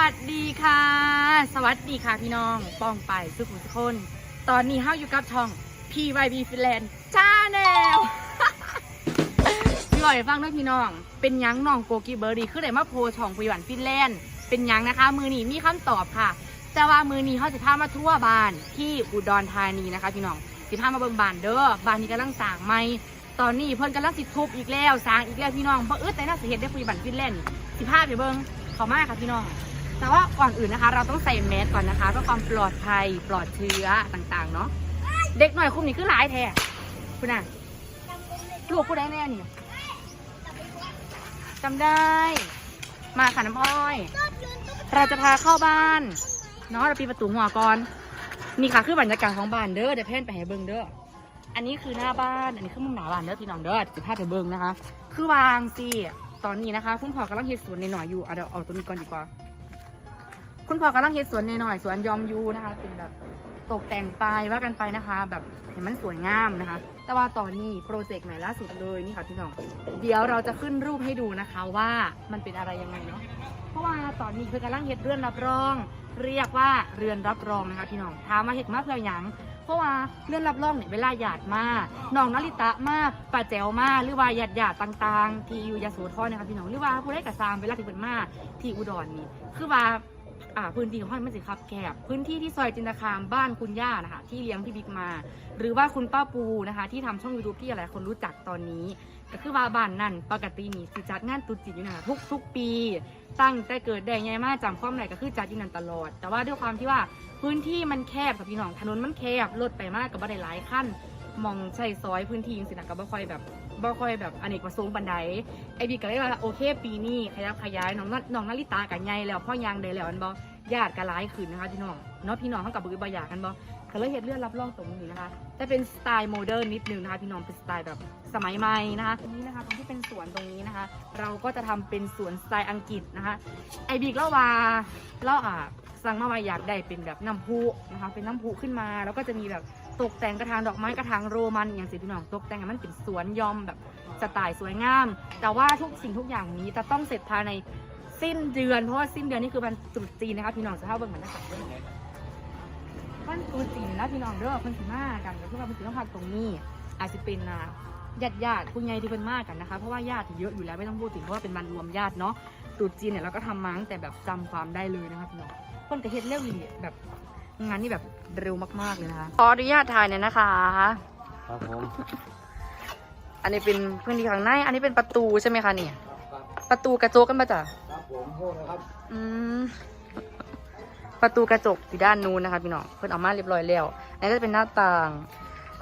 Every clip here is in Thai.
วัสดีค่ะ สวัสดีค่ะพี่น้อง ป้องไปสุขุมทุกคน ตอนนี้เฮาอยู่กับช่อง PYB Finland Channel พี่อยฟังด้วยพี่น้อง เป็นยังน้องโกกีเบอร์ดีคือได้มาโพช่องปุยหวันฟินแลนด์ เป็นยังนะคะ มือนี้มีคำตอบค่ะ แต่ว่ามือนี้เขาจะพามาทั่วบ้านที่อุดรธานีนะคะ พี่น้องสิพามาเบิ่งบ้านเด้อ บ้านนี้กำลังสร้างใหม่ตอนนี้เพิ่นกำลังสิทุบอีกแล้วสร้างอีกแล้วพี่น้องเพราะอึดแต่น่าเสียเห็นได้ปุยหวันฟินแลนด์สิพาไปเบิ่งขามาค่ะพี่น้อง แต่ว่าก่อนอื่นนะคะ เราต้องใส่แมสก่อนนะคะเพื่อความปลอดภัยปลอดเชื้อต่างๆเนาะเด็กหน่อยคุมนี่คือหลายแท้คุณน่ะลูกผู้ใดแน่นี่จำได้ มาค่ะน้ำอ้อย เราจะพาเข้าบ้านเนาะเราปีประตูหัวก่อน นี่ค่ะคือบรรยากาศของบ้านเด้อเดี๋ยวเพ่นไปให้เบิ่งเด้ออันนี้คือหน้าบ้าน อันนี้คือมุมหน้าบ้านเด้อพี่น้องเด้อจะพาไปเบิงนะคะ คือวางสิตอนนี้นะคะ คุณพ่อกำลังเฮ็ดสวนในหน่อยอยู่อะเดี๋ยวเอาตัวนี้ก่อนดีกว่า คุณพ่อกำลังเฮ็ดสวนในหน่อยๆสวนยอมยูนะคะ เป็นแบบตกแต่งไปว่ากันไปนะคะ แบบเห็นมันสวยงามนะคะ แต่ว่าตอนนี้โปรเจกต์ใหม่ล่าสุดเลยนี่ค่ะพี่น้อง เดี๋ยวเราจะขึ้นรูปให้ดูนะคะว่ามันเป็นอะไรยังไงเนาะ เพราะว่าตอนนี้คือกำลังเฮ็ดเรือนรับรอง เรียกว่าเรือนรับรองนะคะพี่น้องถามมาเฮ็ดมาเพื่อหยังเพราะว่าเรือนรับรองเนี่ยเวลาหยาดมากน้องนาริตะมากป้าแจ๋วมากหรือว่าหยาดหยาดต่าง ๆ ที่อยู่ยโสธรนะคะพี่น้องหรือว่าผู้ใดกระซามเวลาที่เพิ่นมากที่อุดรนี่คือว่า อ่าพื้นที่ของห้อยมันสิครับแคบพื้นที่ที่ซอยจินตคามบ้านคุณย่านะคะที่เลี้ยงพี่บิ๊กมา หรือว่าคุณป้าปูนะคะ ที่ทำช่องยูทูบที่หลายคนรู้จักตอนนี้ ก็คือว่าบ้านนั่นปกตินี่สิจัดงานตุ๊จีนอยู่นะคะทุกทุกปี ตั้งแต่เกิดแดงใหญ่มากจำความไหนก็คือจัดอยู่นั่นตลอด แต่ว่าด้วยความที่ว่าพื้นที่มันแคบค่ะพี่น้องถนนมันแคบรถไปมากกับบ่ไดหลายขั้นมองใช่ซอยพื้นที่จริงๆนะก็บ่ค่อยแบบ บ่ค่อยแบบอเนกประสงค์บันไดไอบีก็เลยว่าโอเคปีนี้ขยับขยายน้องน้องนาริตากันใหญ่แล้วพ่อยางได้แล้วอันบอญาติกันหลายขึ้นนะคะพี่น้องเนาะพี่น้องเขากับบุญบอยากกันบอเขาเลยเห็นเลื่อนรับรองตรงนี้นะคะแต่เป็นสไตล์โมเดิร์นนิดนึงนะคะพี่น้องเป็นสไตล์แบบสมัยใหม่นะคะตรงนี้นะคะตรงที่เป็นสวนตรงนี้นะคะ เราก็จะทำเป็นสวนสไตล์อังกฤษนะคะไอบิ๊กเล่าว่าเล่าอะสั่งมาว่าอยากได้เป็นแบบน้ำพุนะคะเป็นน้ำพุขึ้นมาแล้วก็จะมีแบบ ตกแต่งกระถางดอกไม้กระถางโรมันอย่างสิพี่น้องตกแต่งให้มันเป็นสวนยอมแบบสไตล์สวยงาม แต่ว่าทุกสิ่งทุกอย่างนี้จะต้องเสร็จภายในสิ้นเดือนเพราะว่าสิ้นเดือนนี่คือวันตรุษจีนนะคะพี่น้องจะเข้าเบิ่งมันนะคะวันตรุษจีนนะพี่น้องเด้อเพิ่นสิมากันก็คือว่าเพิ่นสิต้องพักตรงนี้ อาจจะเป็นอ่าญาติญาติคุณยายที่เพิ่นมากกันนะคะเพราะว่าญาติเยอะอยู่แล้วไม่ต้องพูดถึงเพราะว่าเป็นวันรวมญาติเนาะตรุษจีนเนี่ยเราก็ทำมาตั้งแต่แบบจำความได้เลยนะคะพี่น้องคนกระเฮ็ดเร็วอีแบบ งานนี่แบบเร็วมากๆเลยนะคะ ขออนุญาตถ่ายหน่อยนะคะ ครับผมอันนี้เป็นพื้นที่ข้างใน อันนี้เป็นประตูใช่ไหมคะเนี่ย ประตูกระจกกันปะจ๊ะครับผมโทษนะครับอืม ประตูกระจกอยู่ด้านนู้นนะคะพี่น้อง เพิ่นเอามาเรียบร้อยแล้วอันนี้ก็จะเป็นหน้าต่าง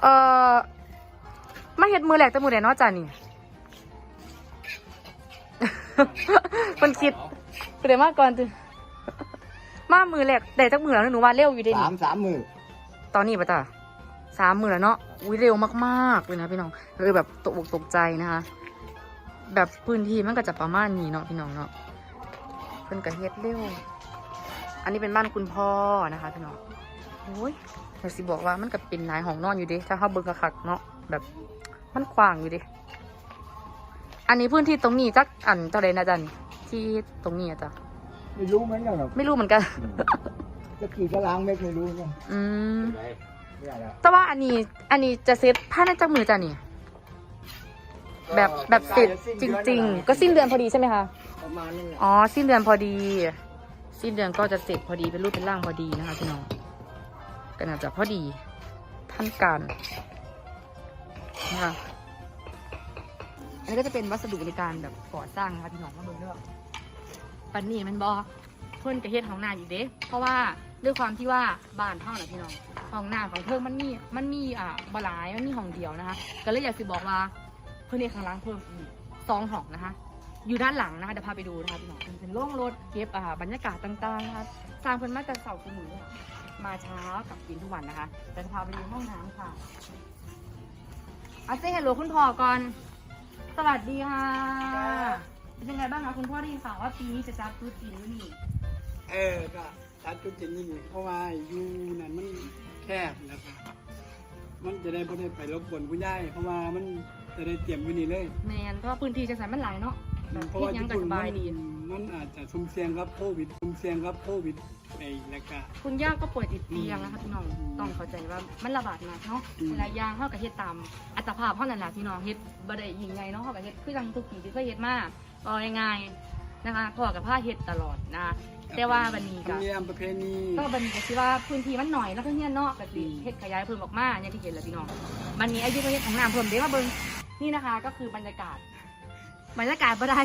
เอ่อมาเฮ็ดมือแหลกแต่มือแดนเนาะจ้ะนี่ เพิ่นคิดเดี๋ยวมาก่อนตึ มามือแหลกแต่จักมือแล้วหนูว่าเร็วอยู่เด้สานี่มสามมือตอนนี้ปะจ๊ะสามมือแล้วเนาะอุ้ยเร็วมากๆเลยนะพี่น้องเลยแบบตกอกตกใจนะคะ แบบพื้นที่มันก็จะประมาณนี้เนาะพี่น้องเนาะเพิ่นก็เฮ็ดเร็ว อันนี้เป็นบ้านคุณพ่อนะคะ พี่น้องโอ้ยแต่สิบอกว่ามันก็เป็นนายห้องนอนอยู่เดิถ้าเขาเบิ่งคักๆเนาะแบบมันกว้างอยู่เดิอันนี้พื้นที่ตรงนี้จักอันเท่าไรนะจ๊ะนี่ที่ตรงนี้อะจ้ะ ไม่รู้เหมือนกันหรอกไม่รู้เหมือนกัน จะกี่ตารางเมตรไม่รู้ไงอืมไม่ได้แล้วแต่ว่าอันนี้ อันนี้จะเซ็ตผ้าในจักมือจ้ะนี่ แบบแบบเสร็จจริง ๆ ก็สิ้นเดือนพอดีใช่ไหมคะประมาณนั้นแหละอ๋อสิ้นเดือนพอดี สิ้นเดือนก็จะเสร็จพอดีเป็นรูปเป็นร่างพอดีนะคะพี่น้องก็น่าจะพอดีท่านการนะคะอันนี้ก็จะเป็นวัสดุในการแบบก่อสร้างนะคะพี่น้องมาเบิ่งเด้อ ปันนี่มันบอเพิ่นกระเฮ็ดของน้ำอีกเด้ เพราะว่าด้วยความที่ว่าบ้านเท่าน่ะพี่น้องห้องน้ำของเพิ่งมันมีมันมีอ่าบหลายมันมีห้องเดียวนะคะ ก็เลยอยากสิบอกว่าเพิ่นเฮ็ดข้างล่างเพิ่มอีกสองห้องนะคะ อยู่ด้านหลังนะคะเดี๋ยวพาไปดูนะคะพี่น้องเป็นโล่งรถเก็บอ่าบรรยากาศต่างๆนะคะสร้างเพิ่นมาแต่เสาร์ถึงหนูมาเช้ากับกินทุกวันนะคะแต่จะพาไปดูห้องน้ำค่ะอาเซ่ฮัลโหลคุณพ่อก่อน สวัสดีค่ะ เป็นยังไงบ้างคะคุณพ่อได้ยินข่าวว่าปีนี้จะจัดตรุษจีนด้วยนี่เออก็ตัดจุดจะนี่เพราะว่าอยู่นั่นมันแคบนะครับมันจะได้บ่ได้ไปรบกวนผู้ใหญ่เพราะว่ามันจะได้เตรียมอยู่นี่เลย แมนเพราะว่าพื้นที่จังสันมันหลายเนาะแบบ เพราะเฮ็ดว่าหยังก็สบายดีมมันอาจจะสุ่มเสี่ยงกับโควิดสุ่มเสี่ยงกับโควิดไปแล้วก็คุณย่าก็ป่วยติดเตียงนะคะพี่น้องอืมต้องเข้าใจว่ามันระบาดหนักเนาะอืมเวลายางเฮากับเฮ็ดตามอัตภาพเฮานั่นแหละพี่น้องเฮ็ดบ่ได้ยิงไงเนาะเฮากับเฮ็ดคือจังทุกปีที่เคยเฮ็ดมาก็ง่ายๆนะคะพ่อกับพ่อเฮ็ดตลอดนะแต่ว่าวันนี้ธรก็รมเนียมประเพณีก็บันนี้ก็คิดว่าพื้นที่มันหน่อยแล้วก็เฮียนเนาะก็สิอืมเฮ็ดขยายเพิ่มออกมาอย่างที่เห็นแหละพี่น้องมันนี้อายุก็เฮ็ดของน้ำเพิ่มเด้มาเบิ่งนี่นะคะก็คือบรรยากาศ บรรยากาศบ่ได้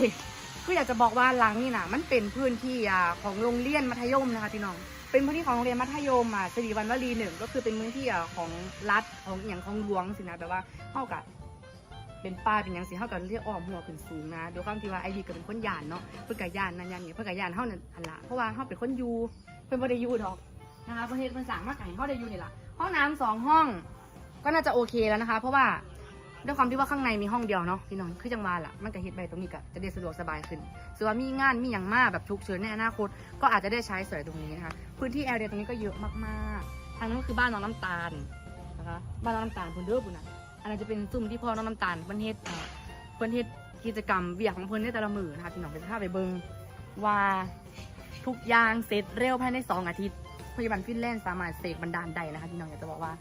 คืออยากจะบอกว่าหลังนี่นะมันเป็นพื้นที่อ่าของโรงเรียนมัธยมนะคะพี่น้อง เป็นพื้นที่ของโรงเรียนมัธยมอะสิริวัณวลีหนึ่งก็คือเป็นพื้นที่อะของรัฐของอย่างของหลวงสินะแบบว่าเท่ากับเป็นป้าเป็นหยังสิเท่ากับเรียกอ้อมหัวขึ้นสูงนะโดยความที่ว่าไอดีก็เป็นคนยานเนาะเพื่อกยานนั่นยันเนี่ยเพื่อกยานเท่านั้นอันละเพราะว่าเขาเป็นคนยูเพื่อนบ่ได้ยูดอกนะคะประเทศมันสั่งมาไก่เขาได้ยูนี่แหละห้องน้ำสองห้อง ก็น่าจะโอเคแล้วนะคะ เพราะว่า ด้วยความที่ว่าข้างในมีห้องเดียวเนาะพี่น้องคือจังหวะล่ะมันก็เฮ็ดใบตรงนี้ก็จะได้สะดวกสบายขึ้นส่วนว่ามีงานมีอย่างมากแบบฉุกเฉินในอนาคต ก็อาจจะได้ใช้สวยตรงนี้นะคะพื้นที่แอเรียตรงนี้ก็เยอะมากๆ ทางนั้นก็คือบ้านน้องน้ำตาลนะคะบ้านน้องน้ำตาลพิ่นเด้อบุญนะอันนั้นจะเป็นซุ่มที่พ่อน้องน้ำตาลเพิ่นเฮ็ดเอ่อเพิ่นเฮ็ดกิจกรรมเวียของเพิ่นในแต่ละมือนะคะพี่น้องไปพาไปเบิงว่าทุกอย่างเสร็จเร็วภายในสองอาทิตย์พยาบาลฟินแลนด์สามารถเสกบันดาลใดนะคะพี่น้องอยากจะบอกว่า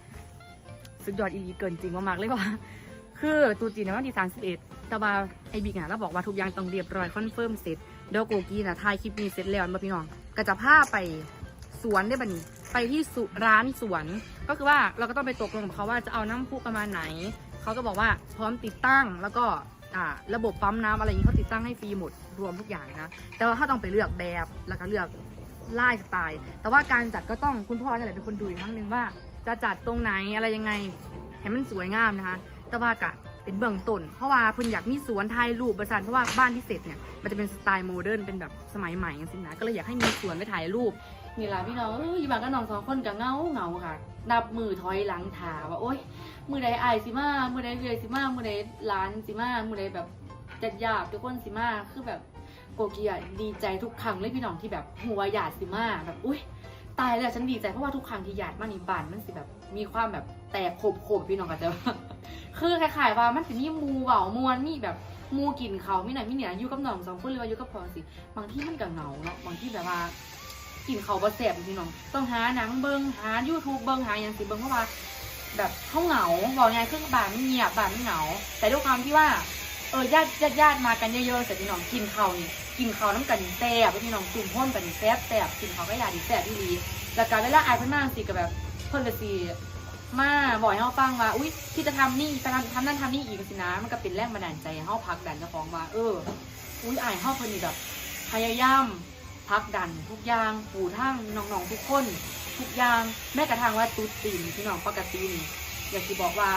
สุดยอดอีลีเกินจริงมากๆเลยว่า คือตูจีนในวันที่31แต่ว่าไอบิ๊กอะเราบอกว่าทุกอย่างต้องเรียบร้อยคอนเฟิร์มเสร็จเดี๋ยวโกกี้น่ะถ่ายคลิปนี้เสร็จแล้วมาพี่น้องก็จะพาไปสวนได้บันี้ไปที่สุร้านสวน ก็คือว่าเราก็ต้องไปตกลงกับเขาว่าจะเอาน้ำพุประมาณไหน เขาก็บอกว่าพร้อมติดตั้งแล้วก็อ่าระบบปั๊มน้ำอะไรอย่างนี้เขาติดตั้งให้ฟรีหมดรวมทุกอย่างนะ แต่ว่าถ้าต้องไปเลือกแบบแล้วก็เลือกไล่สไตล์แต่ว่าการจัดก็ต้องคุณพ่อนี่แหละเป็นคนดูอีกครั้งหนึ่งว่า จะจัดตรงไหนอะไรยังไงให้มันสวยงามนะคะ แต่ว่ากะเป็นเบื้องต้น เพราะว่าเพิ่นอยากมีสวนถ่ายรูปประสานเพราะว่าบ้านที่เสร็จเนี่ยมันจะเป็นสไตล์โมเดิร์นเป็นแบบสมัยใหม่จริงๆนะก็เลยอยากให้มีสวนไปถ่ายรูปนี่ล่ะพี่น้องเอ้ยอยู่บ้านก็น้องสองคนกับเงาเงาค่ะ นับมือถอยหลังถาว่าโอ๊ยมือใดอายสิมามือใดเรือยสิมามือใดหลานสิมามือใดแบบจัดยากทุกคนสิมาคือแบบโกเกียดีใจทุกครั้งเลยพี่น้องที่แบบหัวหยาดสิมาแบบอุ้ยตายแล้วฉันดีใจเพราะว่าทุกครั้งที่หยาดมานี่บานมันสิแบบมีความแบบแตกโขบโขบพี่น้องกันจะว่า คือคล้ายๆว่ามันสิมีมูเบามวนมีแบบมูกินเขามีไหนมีเหนืออยู่กับน้องสองคนหรือว่าอยู่กับพอสิบางที่มันก็เหงาเนาะบางที่แบบว่ากินเขาบ่แสบพี่น้องต้องหาหนังเบิงหา YouTube เบิงหาอย่างสิเบิงเพราะว่าแบบเขาเหงาบอกไงคือบ้านมันเงียบบ้านมันเหงา แต่ด้วยความที่ว่าเออญาติญาติญาติมากันเยอะๆเสร็จพี่น้องกินเขานี่กินเขาน้ำกันแซ่บพี่น้องจุ่มพ่นกันแซ่บแซ่บกินเขาก็ยาดีแซ่บที่ดีแล้วการเวลาอายเพิ่นมากสิก็แบบเพิ่นก็สิ มาบอกให้เฮาฟังว่าอุ้ยที่จะทำนี่จะทำทำนั่นทำนี่อีกสินะมันก็เป็นแรงบันดาลใจให้เฮาพักดันเจ้าของว่าเออ อุ้ยอายเฮาเพิ่นนี่แบบพยายามพักดัน ทุกอย่างปู่ทั้งน้องๆทุกคน ทุกอย่างแม้กระทั่งว่าตุ๊ดตีนพี่น้องปกตินี่อยากสิบอกว่า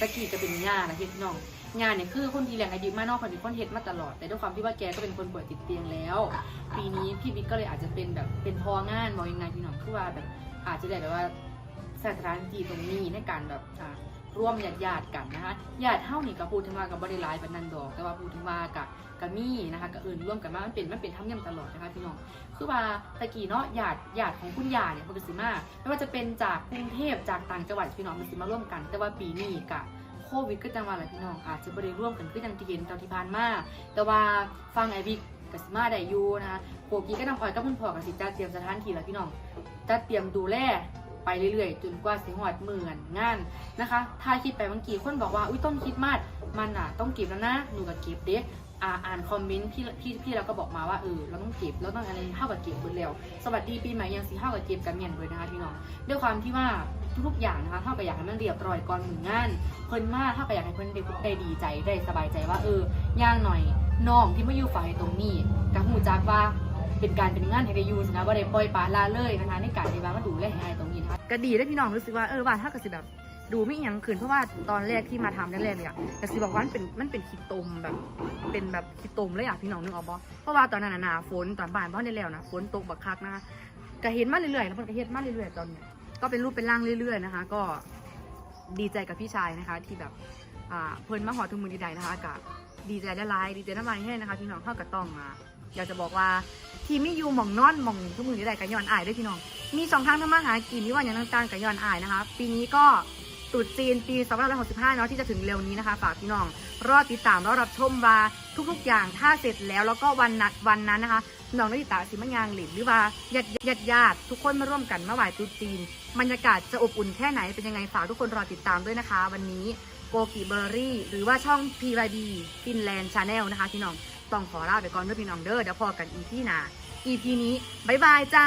ตะกี้จะเป็นย่านะเฮ็ดพี่น้องงานเนี่ยคือคนที่เลี้ยงอายุมากนอกคนเป็นคนเฮ็ดมาตลอด แต่ด้วยความที่ว่าแกก็เป็นคนป่วยติดเตียงแล้ว ปีนี้พี่บิ๊กก็เลยอาจจะเป็นแบบเป็นพองานมองยังไงพี่น้องคือว่าแบบอาจจะได้แบบว่า สถานที่ตรงนี้ในการแบบร่วมญาติญาติกันนะคะญาติเท่านี่ก็พูดถึงว่ากับบริไลายเป็นนันดอก แต่ว่าพูดถึงว่ากับกัมี่นะคะกับอื่นร่วมกันมามันเป็นมันเป็นธรรมเนียมตลอดนะคะพี่น้องคือว่าตะกี้เนาะญาติญาติของคุณยาเนี่ยมันเป็นสิมาไม่ว่าจะเป็นจากกรุงเทพจากต่างจังหวัดพี่น้องมันสิมาร่วมกัน แต่ว่าปีนี้กะโควิดก็จังหวะแหละพี่น้องอาจจะบริร่วมกันคือยังที่เห็นตอนที่ผ่านมาแต่ว่าฟังไอวิกกับสิมาได้ยูนะคะโกกี้ก็นำพลอยกับพื่นพอกับสิจ้าเตรียมสถานที่แล้วพี่น้องจะเตรียมดูแล ไปเรื่อยๆ จนกว่าสิหอดหมือนงานนะคะ ถ้าคิดไปบางกีคนบอกว่าอุ้ยต้นคิดมากมันอะต้องเก็บแล้วนะหนูก็เก็บเด็กอ่าอ่านคอมเมนต์พี่พี่พี่เราก็บอกมาว่าเออเราต้องเก็บเราต้องอะไรเท่ากับเก็บเบิดแล้ว สวัสดีปีใหม่ยังสีเท่ากับเก็บกันเมียนเลยนะคะพี่น้องด้วยความที่ว่าทุกๆอย่างนะคะเท่ากับอยากให้มันเรียบร้อยก่อนหนึ่งงานเพิ่นมากเท่ากับอยากให้เพิ่นได้ได้ดีใจได้สบายใจว่าเออย่างหน่อยน้องที่มาอยู่ฝ่ายตรงนี้กับหูจักว่าเป็นการเป็นงานให้ได้ยูนะว่าได้ปล่อยปละละเลยนะคะในการที่ว่ามาดูแลให้ตรง ก็ดีได้พี่น้องรู้สึกว่าเออว่าถ้ากับสิแบบดูไม่ยังคืนเพราะว่าตอนแรกที่มาทำแรกๆเลยอะแต่สิบอกว่ามันเป็นมันเป็นขีดตมแบบ เป็นแบบขีดตมเลยอะพี่น้องนึกออกปะเพราะว่าตอนนั้นน่ะหนาฝนตอนบ่ายเพราะในแล้วนะฝนตกบักคักนะคะก็เห็นมาเรื่อยๆแล้วมันก็เห็นมาเรื่อยๆตอนเนี้ยก็เป็นรูปเป็นร่างเรื่อย ๆนะคะ ก็ดีใจกับพี่ชายนะคะ ที่แบบอ่าเพลินมาหอทุกมือดีใดนะคะก็ดีใจได้หลายดีใจน้ำลายให้นะคะพี่น้องเข้ากับต้องมา อยากจะบอกว่าที่ไม่อยู่หม่องนอนหม่องทุกมือดีใดกันย้อนอายด้วยพี่น้อง มีสองทางทำมาหากินที่ว่าอย่างต่างๆกับย้อนอายนะคะ ปีนี้ก็ตรุษจีนปี2565เนาะที่จะถึงเร็วนี้นะคะ ฝากพี่น้อง รอติดตามรอรับชมว่าทุกๆอย่างถ้าเสร็จแล้วแล้วก็วันนัดวันนั้นนะคะน้องนริตาสิมังยางหลินหรือว่าญาติญาติญาติทุกคนมาร่วมกันมาไหว้ตรุษจีนบรรยากาศจะอบอุ่นแค่ไหนเป็นยังไงฝากทุกคนรอติดตามด้วยนะคะ วันนี้โกกิเบอร์รี่ หรือว่าช่อง PYD Finland Channel นะคะพี่น้อง ต้องขอลาไปก่อนด้วยพี่น้องเด้อเดี๋ยวพอกันอีพีหน้า EP นี้บ๊ายบายจ้า